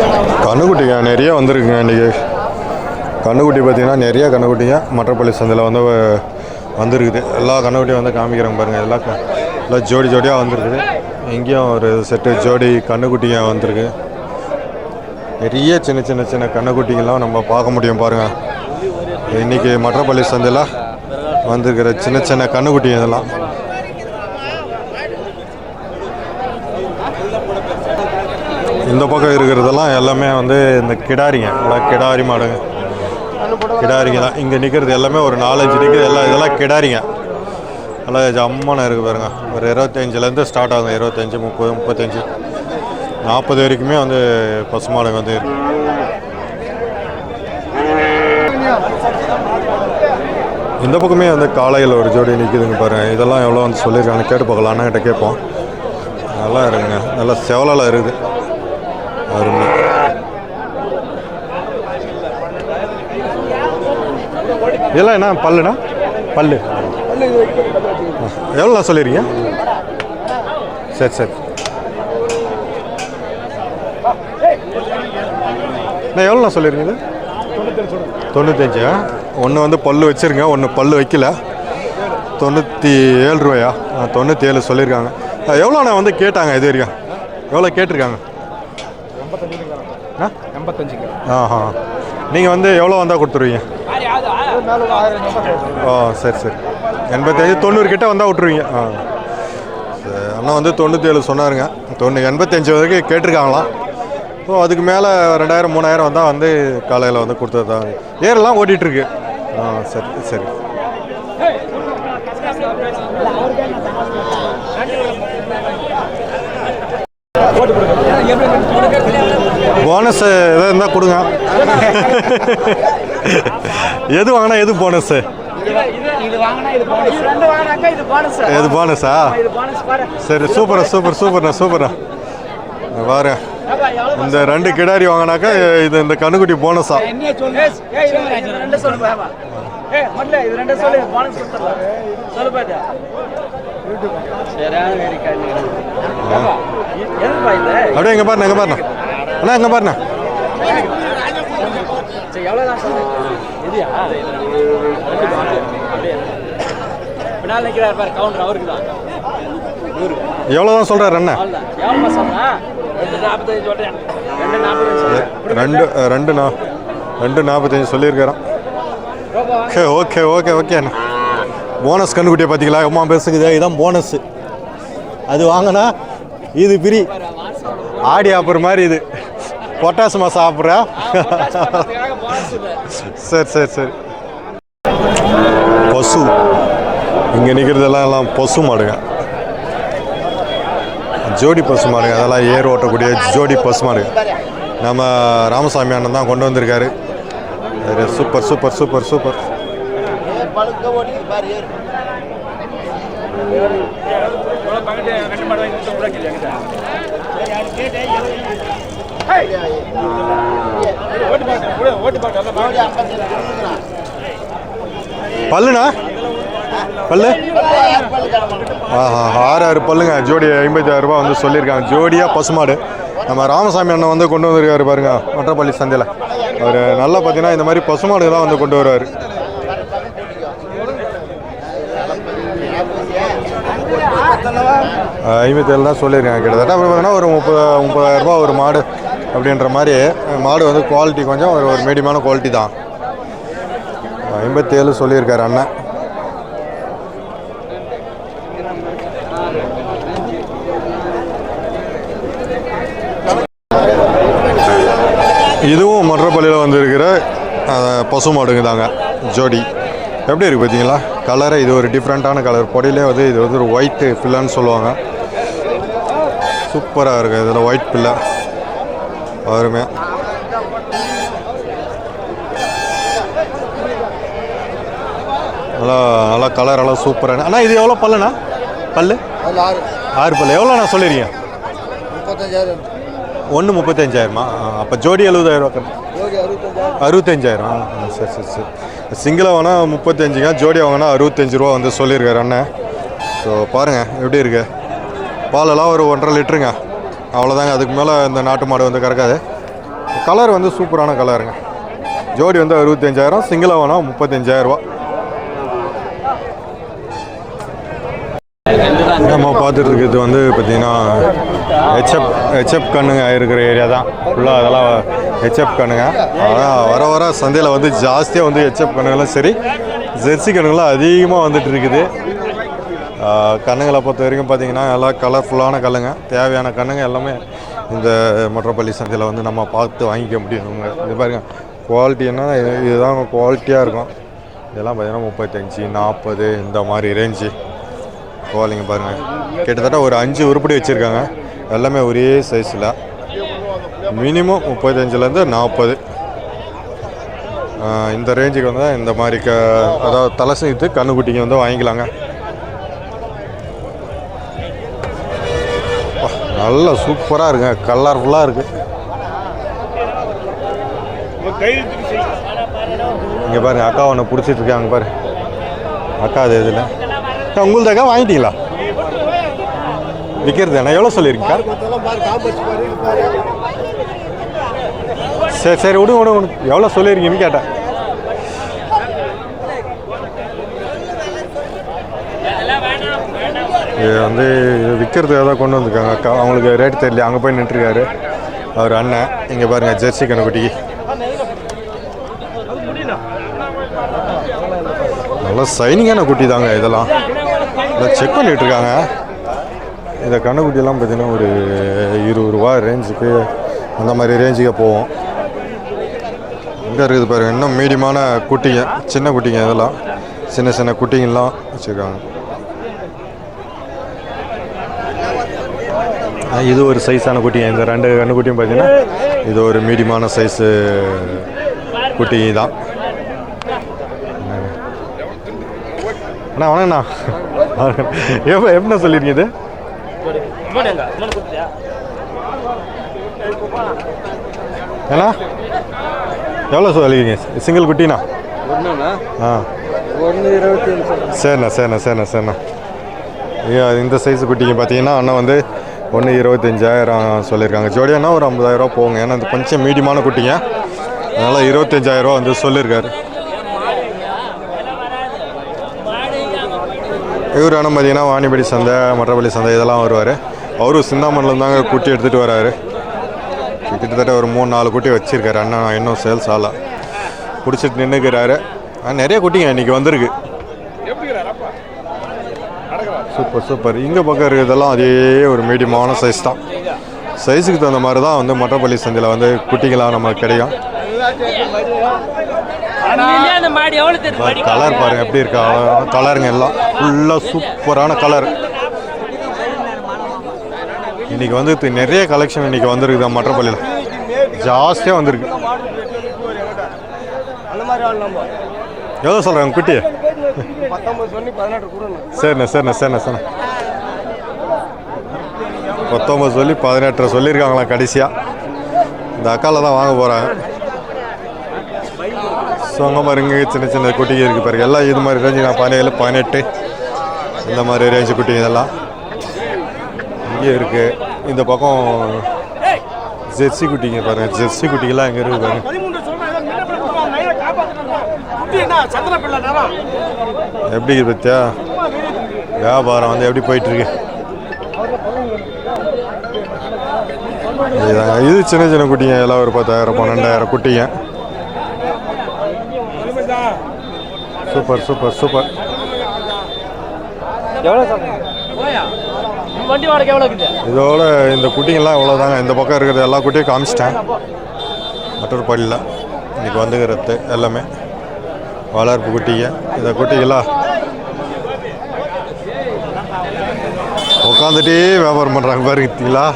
கண்ணுக்குட்டிங்க நிறைய வந்திருக்குங்க இன்றைக்கி கண்ணுக்குட்டி பார்த்தீங்கன்னா நிறைய கண்ணுக்குட்டிங்க. மற்றப்பள்ளி சந்தையில் வந்து வந்திருக்குது. எல்லா கண்ணுக்குட்டியும் வந்து காமிக்கிறாங்க பாருங்கள் எல்லா க- எல்லாம் ஜோடி ஜோடியாக வந்திருக்குது. இங்கேயும் ஒரு செட்டு ஜோடி கண்ணுக்குட்டிங்க வந்திருக்கு. நிறைய சின்ன சின்ன சின்ன கண்ணுக்குட்டிங்கெல்லாம் நம்ம பார்க்க முடியும் பாருங்கள் இன்றைக்கி மற்றப்பள்ளி சந்தையில் வந்திருக்கிற சின்ன சின்ன கண்ணுக்குட்டி இதெல்லாம். இந்த பக்கம் இருக்கிறதெல்லாம் எல்லாமே வந்து இந்த கிடாரிங்க. கிடாரி மாடுங்க. கிடாரிங்க தான். இங்கே நிற்கிறது எல்லாமே ஒரு நாலஞ்சு நிற்கிறது எல்லாம் இதெல்லாம் கிடாரிங்க. நல்லா ஜம்மனை இருக்குது பாருங்க. ஒரு இருபத்தஞ்சிலேருந்து ஸ்டார்ட் ஆகுது இருபத்தஞ்சி முப்பது முப்பத்தஞ்சு. நாற்பது வரைக்குமே வந்து பசுமாடுங்க வந்து இருக்கு. இந்த பக்கமே வந்து காலையில் ஒரு ஜோடி நிற்குதுங்க பாருங்கள் இதெல்லாம் எவ்வளோ வந்து சொல்லியிருக்காங்க. கேட்டு பார்க்கலாம். அண்ணன்கிட்ட கேட்போம். நல்லா இருக்குங்க. நல்லா செவலால இருக்குது. அருமை. இதெல்லாம் என்ன? பல்லுண்ணா பல்லு. எவ்வளோ சொல்லிடுறீங்க? சரி சரி. நான் எவ்வளோ சொல்லியிருக்கீங்க இது? தொண்ணூத்தஞ்சு. ஒன்று வந்து பல்லு வச்சுருங்க ஒன்று பல்லு வைக்கல. தொண்ணூற்றி ஏழு ரூபாயா? தொண்ணூற்றி ஏழு சொல்லியிருக்காங்க. எவ்வளோண்ணா வந்து கேட்டாங்க இது வரைக்கும்? எவ்வளோ கேட்டிருக்காங்க? எண்பத்தஞ்சுங்க ஆஹா. நீங்கள் வந்து எவ்வளோ வந்தால் கொடுத்துருவீங்க? ஓ சரி சரி. எண்பத்தஞ்சு தொண்ணூறு கிட்ட வந்தால் விட்ருவீங்க ஆ. சரி, அண்ணா வந்து தொண்ணூற்றி ஏழு சொன்னாருங்க. தொண்ணூ எண்பத்தஞ்சு வரைக்கும் கேட்டிருக்காங்களாம். ஸோ அதுக்கு மேலே ரெண்டாயிரம் மூணாயிரம் வந்தால் வந்து காலையில் வந்து கொடுத்தது? தான் ஏரெல்லாம் ஓடிட்டுருக்கு. ஆ சரி சரி. போனஸ் எதாவது இருந்தால் கொடுங்க. எது வாங்கினா எது போனஸு எது போனஸா சரி சூப்பரா சூப்பர் சூப்பர்ண்ணா சூப்பர்ண்ணா பாரு. இந்த ரெண்டு கிடாரி வாங்கினாக்கா இது இந்த கண்ணுக்குட்டி போனஸா அப்படியே எங்க பாருண்ணா எங்க பாருண்ணா. அண்ணா எங்கே பாருண்ணா. சரி எவ்வளோ தான் சொல்லு இதுயா பின்னால் நிற்கிறார் பாரு கவுண்டர் அவருக்கு தான் நூறுக்கு எவ்வளோ தான் சொல்கிறாரு அண்ணா? ரெண்டு சொல்கிறேன் ரெண்டு நாற்பத்தஞ்சு சொல்லியிருக்கிறோம் ஓகே ஓகே ஓகே ஓகே அண்ணா. போனஸ் கண்ணுக்குட்டியை பார்த்தீங்களா அம்மா பேசுக்குது இதுதான் போனஸ் அது வாங்கினா இது பிரி ஆடி ஆப்பர் மாதிரி இது. பொட்டாசு சாப்பிட்றா? சரி சரி சரி. பசு. இங்கே நிற்கிறதெல்லாம் எல்லாம் பசு மாடுங்க. ஜோடி பசு மாடுங்க. அதெல்லாம் ஏர் ஓட்டக்கூடிய ஜோடி பசு மாடுங்க. நம்ம ராமசாமி அண்ணன் தான் கொண்டு வந்திருக்காரு. Super super super super super. பல்லுண்ணா? பல்லு? ஆஹா ஆறு ஆறு பல்லுங்க. ஜோடி ஐம்பத்தாயிரம் ரூபாய் வந்து சொல்லியிருக்காங்க. ஜோடியாக பசுமாடு. நம்ம ராமசாமி அண்ணன் வந்து கொண்டு வந்திருக்காரு பாருங்க மற்றப்பள்ளி சந்தையில். அவர் நல்லா பார்த்தீங்கன்னா இந்த மாதிரி பசுமாடுலாம் வந்து கொண்டு வருவார். ஐம்பத்தேழு தான் சொல்லியிருக்காங்க. கிட்டத்தட்ட அப்புறம் பார்த்தீங்கன்னா ஒரு முப்பது முப்பதாயிரம் ஒரு மாடு. அப்படின்ற மாதிரி மாடு வந்து குவாலிட்டி கொஞ்சம் ஒரு ஒரு மீடியமான குவாலிட்டி தான். ஐம்பத்தி ஏழு சொல்லியிருக்காரு அண்ணன். இதுவும் மற்றப்பள்ளியில் வந்திருக்கிற பசு மாடுங்க தாங்க ஜோடி. எப்படி இருக்குது பார்த்தீங்களா கலரை இது ஒரு டிஃப்ரெண்ட்டான கலர் பொடியிலே வந்து இது வந்து ஒரு ஒயிட்டு பில்லைன்னு சொல்லுவாங்க. சூப்பராக இருக்குது இதில் ஒயிட் பில்லை அருமையாக நல்லா நல்லா கலர் எல்லாம் சூப்பராக அண்ணா இது எவ்வளோ பல்லுண்ணா? பல்லு? ஆறு. பல்லு. எவ்வளோண்ணா சொல்லிடுறீங்க? முப்பத்தஞ்சாயிரம். ஒன்று முப்பத்தஞ்சாயிரமா? அப்போ ஜோடி எழுபதாயிரம் அறுபத்தஞ்சாயிரம். சரி சரி சரி. சிங்கிளாக வாங்கினா முப்பத்தஞ்சுங்க ஜோடி வாங்கினா அறுபத்தஞ்சு ரூபா வந்து சொல்லியிருக்காரு அண்ணன் ஸோ பாருங்கள் எப்படி இருக்கு? பாலெல்லாம் ஒரு ஒன்றரை லிட்டருங்க. அவ்வளோதாங்க அதுக்கு மேலே இந்த நாட்டு மாடு வந்து கறக்காது. கலர் வந்து சூப்பரான கலருங்க ஜோடி வந்து அறுபத்தஞ்சாயிரம் சிங்கிளாக வேணால் முப்பத்தஞ்சாயிரரூபா நம்ம பார்த்துட்டு இருக்கிறது வந்து பார்த்திங்கன்னா ஹெச்எப் ஹெச்எப் கண்ணுங்க இருக்கிற ஏரியா தான். ஃபுல்லாக அதெல்லாம் ஹெச்எப் கண்ணுங்க. ஆனால் வர வர சந்தையில் வந்து ஜாஸ்தியாக வந்து ஹெச்எப் கண்ணுங்களும் சரி ஜெர்சி கண்ணுங்களாம் அதிகமாக வந்துட்டு இருக்குது. கண்ணுங்களை பொறுத்த வரைக்கும் பார்த்தீங்கன்னா எல்லாம் கலர்ஃபுல்லான கல்லுங்க. தேவையான கண்ணுங்க எல்லாமே இந்த மொட்டப்பள்ளி சந்தையில் வந்து நம்ம பார்த்து வாங்கிக்க முடியும். இது பாருங்கள் குவாலிட்டின்னா இது- இதுதான் குவாலிட்டியாக இருக்கும். இதெல்லாம் பார்த்தீங்கன்னா முப்பத்தஞ்சு நாற்பது இந்த மாதிரி ரேஞ்சு கோவாலிங்க பாருங்கள் கிட்டத்தட்ட ஒரு அஞ்சு உருப்படி வச்சுருக்காங்க. எல்லாமே ஒரே சைஸில் மினிமம் முப்பத்தஞ்சுலேருந்து நாற்பது இந்த ரேஞ்சுக்கு வந்து இந்த மாதிரி க அதாவது தலை செய்து கண்ணுக்குட்டிங்க வந்து வாங்கிக்கலாங்க. நல்லா சூப்பராக இருக்குங்க கலர்ஃபுல்லாக இருக்குது இங்கே பாருங்க அக்கா ஒன்று பிடிச்சிட்டு இருக்காங்க பாரு. அக்கா அது இதில் உங்களுது அக்கா வாங்கிட்டீங்களா? விற்கிறது என்ன எவ்வளோ சொல்லியிருக்கீங்க? சரி சரி விடுங்க விடுங்க விடுங்க எவ்வளோ சொல்லியிருக்கீங்கன்னு கேட்டேன். இது வந்து இது விற்கிறதுக்காக தான் கொண்டு வந்திருக்காங்க. அக்கா அவங்களுக்கு ரேட் தெரியல. அங்கே போய் நின்றுருக்காரு. அவர் அண்ணன். இங்கே பாருங்கள் ஜெர்சி கண்ணுக்குட்டிக்கு நல்லா சைனிங்கான குட்டி தாங்க இதெல்லாம். இதெல்லாம் செக் பண்ணிகிட்ருக்காங்க இந்த கண்ணுக்குட்டியெல்லாம் பார்த்தீங்கன்னா ஒரு இருபது ரூபா ரேஞ்சுக்கு அந்த மாதிரி ரேஞ்சுக்கு போவோம். இங்கே இருக்குது பாருங்க இன்னும் மீடியமான குட்டிங்க சின்ன குட்டிங்க இதெல்லாம். சின்ன சின்ன குட்டிங்கெல்லாம் வச்சுருக்காங்க. இது ஒரு சைஸான குட்டிங்க இந்த ரெண்டு கண்ணுக்குட்டியும் பார்த்தீங்கன்னா இது ஒரு மீடியமான சைஸு குட்டி தான். அண்ணா வணக்கண்ணா எப்போ எப்படிண்ணா சொல்லியிருக்கீங்க இது? ஏண்ணா எவ்வளோ சொல்லிருக்கீங்க? சிங்கிள் குட்டிண்ணா? ஆ. சரிண்ணா சரிண்ணா சரிண்ணா சரிண்ணா. ஐயா இந்த சைஸ் குட்டிங்க பார்த்தீங்கன்னா அண்ணா வந்து ஒன்று இருபத்தஞ்சாயிரம் சொல்லியிருக்காங்க. ஜோடியானா ஒரு ஐம்பதாயிரரூவா போங்க. ஏன்னா இது கொஞ்சம் மீடியமான குட்டிங்க. அதனால் இருபத்தஞ்சாயிரரூவா வந்து சொல்லியிருக்காரு. இவர் ஆனால் பார்த்தீங்கன்னா வாணிபடி சந்தை மற்றபடி சந்தை இதெல்லாம் வருவார். அவரும் சிந்தாமணில் தாங்க குட்டி எடுத்துகிட்டு வராரு. கிட்டத்தட்ட ஒரு மூணு நாலு குட்டி வச்சுருக்காரு. அண்ணா இன்னும் சேல்ஸ் ஆகல. பிடிச்சிட்டு நின்றுக்கிறாரு நிறைய குட்டிங்க இன்னைக்கு வந்திருக்கு. Super super. இங்கே பக்கம் இருக்கிறதெல்லாம் அதே ஒரு மீடியமான சைஸ் தான். சைஸுக்கு தகுந்த மாதிரி தான் வந்து மற்றப்பள்ளி சந்தையில் வந்து குட்டிங்களாம் நமக்கு கிடைக்கும். கலர் பாருங்க எப்படி இருக்கா? கலருங்க எல்லாம் ஃபுல்லாக சூப்பரான கலர் இன்னைக்கு வந்து நிறைய கலெக்ஷன் இன்னைக்கு வந்திருக்குது மற்றப்பள்ளியில் ஜாஸ்தியாக வந்திருக்கு. எவ்வளோ சொல்கிறாங்க குட்டி பத்தொம்பது சொல்லி பதினெட்டு கொடுங்க சரிண்ணே சரிண்ணே சரிண்ணே சரிண்ணே. பத்தொம்பது சொல்லி பதினெட்டரை சொல்லியிருக்காங்களா கடைசியாக இந்த அக்காவில் தான் வாங்க போகிறாங்க சொங்க மருங்க சின்ன சின்ன குட்டிங்க இருக்குது பாருங்க. எல்லாம் இது மாதிரி ரேஞ்சு நான் பதினேழு பதினெட்டு இந்த மாதிரி ரேஞ்சு குட்டிங்க இதெல்லாம் இங்கே இருக்குது இந்த பக்கம் ஜெர்சி குட்டிங்க பாருங்க ஜெர்சி குட்டிங்கெல்லாம் இங்கே இருக்குது பாருங்கள் எப்படி பத்தியா? வியாபாரம் வந்து எப்படி போயிட்டுருக்கு. இது சின்ன சின்ன குட்டிங்க எல்லாம் ஒரு பத்தாயிரம் பன்னெண்டாயிரம் குட்டிங்க. Super super super. இதோட இந்த குட்டிங்கெல்லாம் இவ்வளோதாங்க இந்த பக்கம் இருக்கிறது எல்லா குட்டியும் காமிச்சிட்டேன். மற்றொரு பள்ளியில். இன்னைக்கு வந்துக்கிறது எல்லாமே. வளர்ப்பு குட்டிங்க. இந்த குட்டிகளா? உட்காந்துட்டே வியாபாரம் பண்ணுறாங்க பாருங்களா